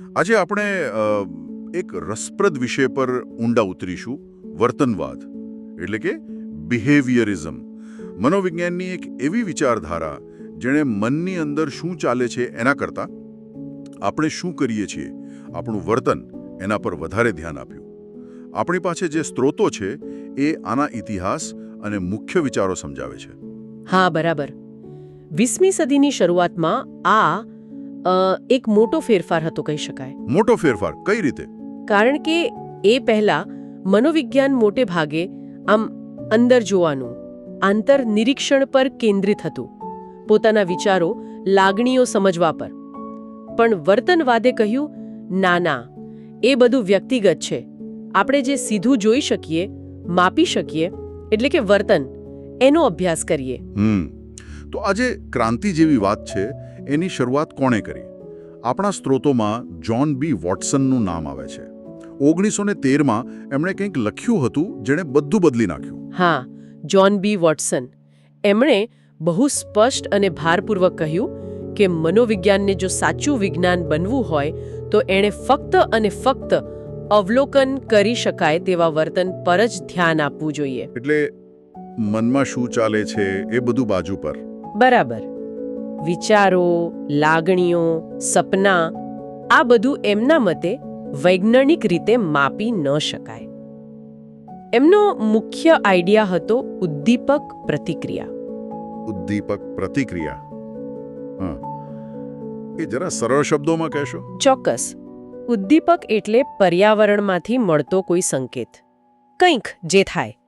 આજે આપણે એક રસપ્રદ વિષય પર ઊંડા ઉતરીશું, વર્તનવાદ, એટલે કે બિહેવિયરિઝમ મનોવિજ્ઞાનની એક એવી વિચારધારા જેણે મનની અંદર શું ચાલે છે એના કરતાં આપણે શું કરીએ છીએ, આપણું વર્તન એના પર વધારે ધ્યાન આપ્યું. આપણી પાસે જે સ્ત્રોતો છે એ આના ઇતિહાસ અને મુખ્ય વિચારો સમજાવે છે. હા, બરાબર. વીસમી સદીની શરૂઆતમાં આ એક મોટો ફેરફાર હતો કહી શકાય. મોટો ફેરફાર? કઈ રીતે? કારણ કે એ પહેલા મનોવિજ્ઞાન મોટે ભાગે આમ અંદર જોવાનું આંતર નિરીક્ષણ પર કેન્દ્રિત હતું. પોતાના વિચારો લાગણીઓ સમજવા પર. પણ વર્તનવાદે કહ્યું ના ના એ બધું વ્યક્તિગત છે. આપણે જે સીધું જોઈ શકીએ માપી શકીએ એટલે કે વર્તન એનો અભ્યાસ કરીએ. તો આજે ક્રાંતિ જેવી વાત છે એની શરૂઆત કોણે કરી? આપણા સ્ત્રોતોમાં જ્હોન બી વોટસનનું નામ આવે છે. ઓગણીસો ને તેરમાં એમણે કંઈક લખ્યું હતું જેણે બધું બદલી નાખ્યું. હા જ્હોન બી વોટસન. એમણે બહુ સ્પષ્ટ અને ભારપૂર્વક કહ્યું કે મનોવિજ્ઞાનને જો સાચું વિજ્ઞાન બનવું હોય તો એણે ફક્ત અને ફક્ત અવલોકન કરી શકાય તેવા વર્તન પર જ ધ્યાન આપવું જોઈએ. એટલે મનમાં શું ચાલે છે એ બધું બાજુ પર? બરાબર. વિચારો લાગણીઓ સપના આ બધું એમના મતે વૈજ્ઞાનિક રીતે માપી ન શકાય. એમનો મુખ્ય આઈડિયા હતો ઉદ્દીપક પ્રતિક્રિયા. ઉદ્દીપક પ્રતિક્રિયા? એ જરા સરળ શબ્દોમાં કહેશો? ચોક્કસ. ઉદ્દીપક એટલે પર્યાવરણમાંથી મળતો કોઈ સંકેત. કંઈક જે થાય.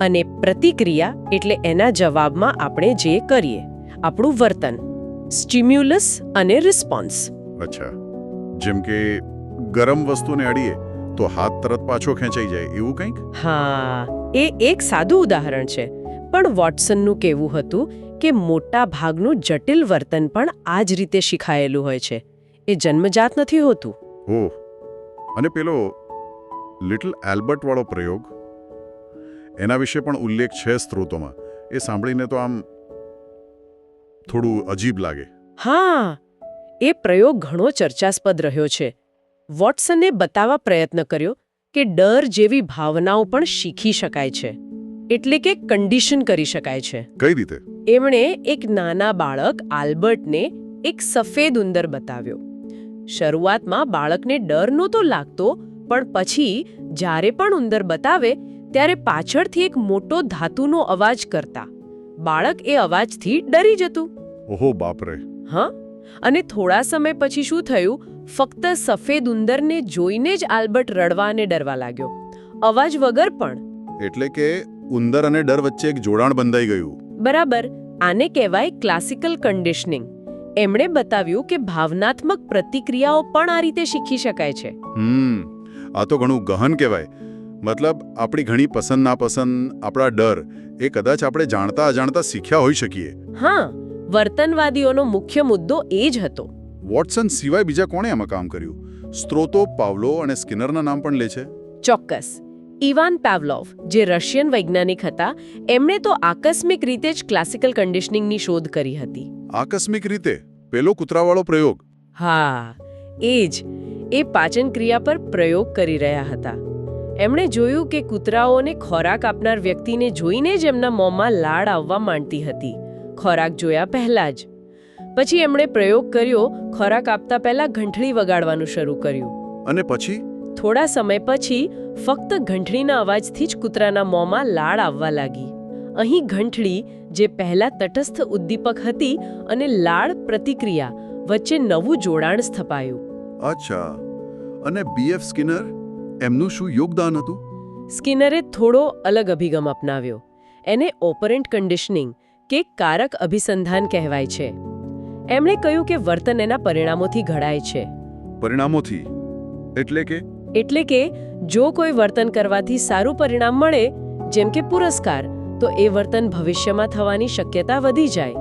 અને પ્રતિક્રિયા એટલે એના જવાબમાં આપણે જે કરીએ. આપણું વર્તન સ્ટિમ્યુલસ અને રિસ્પોન્સ અચ્છા. જેમ કે ગરમ વસ્તુને અડીએ તો હાથ તરત પાછો ખેંચાઈ જાય એવું કંઈક? હા એ એક સાદું ઉદાહરણ છે. પણ વોટસનનું કહેવું હતું કે મોટા ભાગનું જટિલ વર્તન પણ આ જ રીતે શીખાયેલું હોય છે. એ જન્મજાત નથી હોતું. ઓહ. અને પેલો લિટલ એલ્બર્ટ વાળો પ્રયોગ? એના વિશે પણ ઉલ્લેખ છે સ્ત્રોતોમાં. એ સાંભળીને તો આમ થોડું અજીબ લાગે. હા એ પ્રયોગ ઘણો ચર્ચાસ્પદ રહ્યો છે. વોટસને બતાવવા પ્રયત્ન કર્યો કે ડર જેવી ભાવનાઓ પણ શીખી શકાય છે. એટલે કે કન્ડિશન કરી શકાય છે. કઈ રીતે? એમણે એક નાના બાળક આલ્બર્ટને એક સફેદ ઉંદર બતાવ્યો. શરૂઆતમાં બાળકને ડર નહોતો લાગતો પણ પછી જ્યારે પણ ઉંદર બતાવે ત્યારે પાછળથી એક મોટો ધાતુનો અવાજ કરતા. બાળક એ અવાજથી ડરી જતું. ઓહો બાપરે. હા અને થોડા સમય પછી શું થયું? ફક્ત સફેદ ઉંદરને જોઈને જ આલ્બર્ટ રડવા અને ડરવા લાગ્યો. અવાજ વગર પણ. એટલે કે ઉંદર અને ડર વચ્ચે એક જોડાણ બંધાઈ ગયું. બરાબર આને કહેવાય ક્લાસિકલ કન્ડિશનિંગ એમણે બતાવ્યું કે ભાવનાત્મક પ્રતિક્રિયાઓ પણ આ રીતે શીખી શકાય છે. હમ આ તો ઘણું ગહન કહેવાય. મતલબ આપણી ઘણી પસંદ નાપસંદ આપણા ડર એ કદાચ આપણે જાણતા અજાણતા શીખ્યા હોઈ શકીએ. હા વર્તનવાદીઓનો મુખ્ય મુદ્દો એ જ હતો. વોટસન સિવાય બીજા કોણે આમાં કામ કર્યું? સ્ત્રોતો પાવલો અને સ્કિનરના નામ પણ લે છે? ચોક્કસ. ઇવાન પાવલોવ જે રશિયન વૈજ્ઞાનિક હતા એમણે તો આકસ્મિક રીતે જ ક્લાસિકલ કન્ડિશનિંગની શોધ કરી હતી. આકસ્મિક રીતે? પેલો કૂતરાવાળો પ્રયોગ? હા એ જ. એ પાચન ક્રિયા પર પ્રયોગ કરી રહ્યા હતા. એમણે જોયું કે કૂતરાઓને ખોરાક આપનાર વ્યક્તિને જોઈને જ એમના મોંમાં લાળ આવવા માંડતી હતી. ખોરાક જોયા પહેલા જ. પછી એમણે પ્રયોગ કર્યો ખોરાક આપતા પહેલા ઘંટડી વગાડવાનું શરૂ કર્યું. અને પછી? થોડા સમય પછી ફક્ત ઘંટડીના અવાજથી જ કૂતરાના મોંમાં લાળ આવવા લાગી. અહીં ઘંટડી જે પહેલા તટસ્થ ઉદ્દીપક હતી અને લાળ પ્રતિક્રિયા વચ્ચે નવું જોડાણ સ્થપાયું. અચ્છા. અને બીએફ સ્કિનર? એમનું શું યોગદાન હતું? સ્કિનરે થોડો અલગ અભિગમ અપનાવ્યો. એને ઓપરન્ટ કન્ડિશનિંગ કે કારક અભિસંધાન કહેવાય છે. એમણે કહ્યું કે વર્તન એના પરિણામોથી ઘડાય છે. પરિણામોથી? એટલે કે? એટલે કે જો કોઈ વર્તન કરવાથી સારું પરિણામ મળે જેમ કે પુરસ્કાર તો એ વર્તન ભવિષ્યમાં થવાની શક્યતા વધી જાય.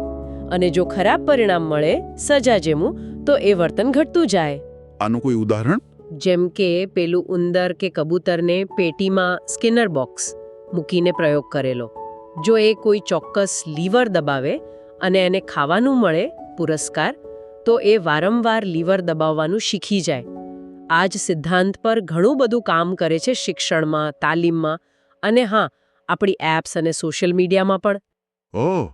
અને જો ખરાબ પરિણામ મળે સજા જેવું તો એ વર્તન ઘટતું જાય. આનું કોઈ ઉદાહરણ? જેમ કે પેલું ઉંદર કે કબૂતરને પેટીમાં સ્કિનર બોક્સ મૂકીને પ્રયોગ કરેલો. જો એ કોઈ ચોક્કસ લીવર દબાવે અને એને ખાવાનું મળે પુરસ્કાર, તો એ વારંવાર લીવર દબાવવાનું શીખી જાય. આ જ સિદ્ધાંત પર ઘણું બધું કામ કરે છે શિક્ષણમાં, તાલીમમાં અને હા, આપણી એપ્સ અને સોશિયલ મીડિયામાં પણ. ઓહ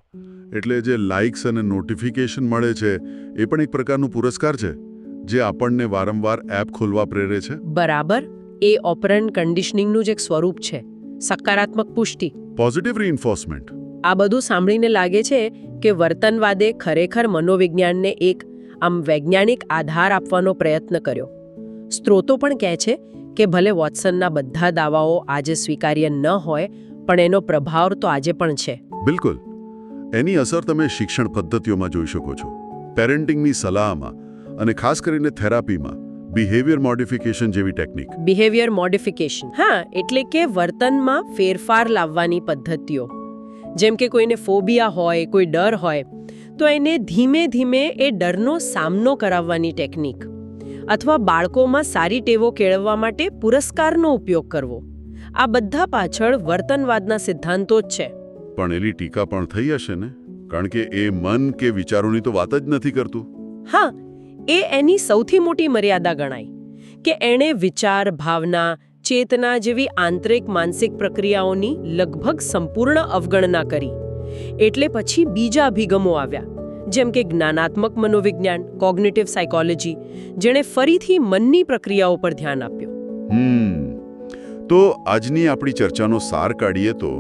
એટલે જે લાઇક્સ અને નોટિફિકેશન મળે છે, એ પણ એક પ્રકારનું પુરસ્કાર છે? જે આપણને વારંવાર એપ ખોલવા પ્રેરે છે? બરાબર. એ ઓપરન્ટ કન્ડિશનિંગનું જ એક સ્વરૂપ છે. સકારાત્મક પુષ્ટિ. પોઝિટિવ રીઇન્ફોર્સમેન્ટ આ બધું સાંભળીને લાગે છે કે વર્તનવાદે ખરેખર મનોવિજ્ઞાનને એક આમ વૈજ્ઞાનિક આધાર આપવાનો પ્રયત્ન કર્યો. સ્ત્રોતો પણ કહે છે કે ભલે વોટ્સનના બધા દાવાઓ આજે સ્વીકાર્ય ન હોય પણ એનો પ્રભાવ તો આજે પણ છે. બિલકુલ. એની અસર તમે શિક્ષણ પદ્ધતિઓમાં જોઈ શકો છો. પેરેન્ટિંગની સલાહમાં અને ખાસ કરીને થેરાપીમાં બિહેવિયર મોડિફિકેશન જેવી ટેકનિક બિહેવિયર મોડિફિકેશન હા એટલે કે વર્તનમાં ફેરફાર લાવવાની પદ્ધતિઓ. જેમ કે કોઈને ફોબિયા હોય કોઈ ડર હોય તો એને ધીમે ધીમે એ ડરનો સામનો કરાવવાની ટેકનિક અથવા બાળકોમાં સારી ટેવો કેળવવા માટે પુરસ્કારનો ઉપયોગ કરવો. આ બધા પાછળ વર્તનવાદના સિદ્ધાંતો જ છે. પણ એની ટીકા પણ થઈ હશે ને? કારણ કે એ મન કે વિચારોની તો વાત જ નથી કરતું. હા એ એની સૌથી મોટી મર્યાદા ગણાય, કે એણે વિચાર, ભાવના, ચેતના જેવી આંતરિક માનસિક પ્રક્રિયાઓની લગભગ સંપૂર્ણ અવગણના કરી. એટલે પછી બીજા અભિગમો આવ્યા, જેમ કે જ્ઞાનાત્મક મનોવિજ્ઞાન, કોગ્નેટિવ સાયકોલોજી, જેણે ફરીથી મનની પ્રક્રિયાઓ પર ધ્યાન આપ્યું. તો આજની આપણી ચર્ચાનો સાર કાઢીએ તો,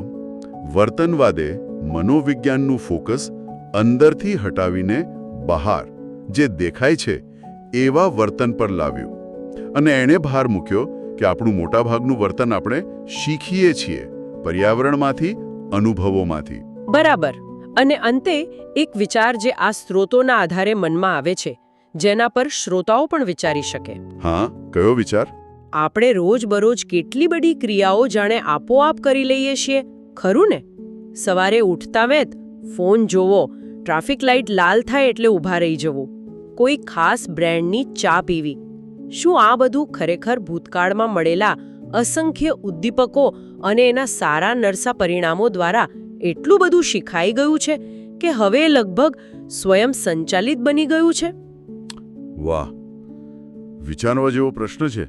વર્તનવાદે મનોવિજ્ઞાનનું ફોકસ અંદરથી હટાવીને બહાર જે દેખાય છે એવા વર્તન પર લાવ્યું. અને એણે ભાર મૂક્યો કે આપણું મોટાભાગનું વર્તન આપણે શીખીએ છીએ પર્યાવરણમાંથી અનુભવોમાંથી. બરાબર. અને અંતે એક વિચાર જે આ સ્ત્રોતોના આધારે મનમાં આવે છે જેના પર શ્રોતાઓ પણ વિચારી શકે. હા કયો વિચાર? આપણે રોજબરોજ કેટલી બધી ક્રિયાઓ જાણે આપોઆપ કરી લઈએ છીએ ખરું ને? સવારે ઉઠતા વેત ફોન જોવો ટ્રાફિક લાઇટ લાલ થાય એટલે ઊભા રહી જવું. કોઈ ખાસ બ્રેન્ડની ચા પીવી. શું આ બધું ખરેખર ભૂતકાળમાં મળેલા અસંખ્ય ઉદ્દીપકો અને એના સારા નરસા પરિણામો દ્વારા એટલું બધું શીખાઈ ગયું છે કે હવે લગભગ સ્વયં સંચાલિત બની ગયું છે? વાહ. વિચારવા જેવો પ્રશ્ન છે.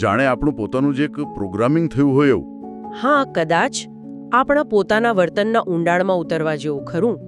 જાણે આપણું પોતાનું જે એક પ્રોગ્રામિંગ થયું હોય એવું. હા કદાચ. આપણા પોતાના વર્તનના ઊંડાણમાં ઉતરવા જેવું ખરું.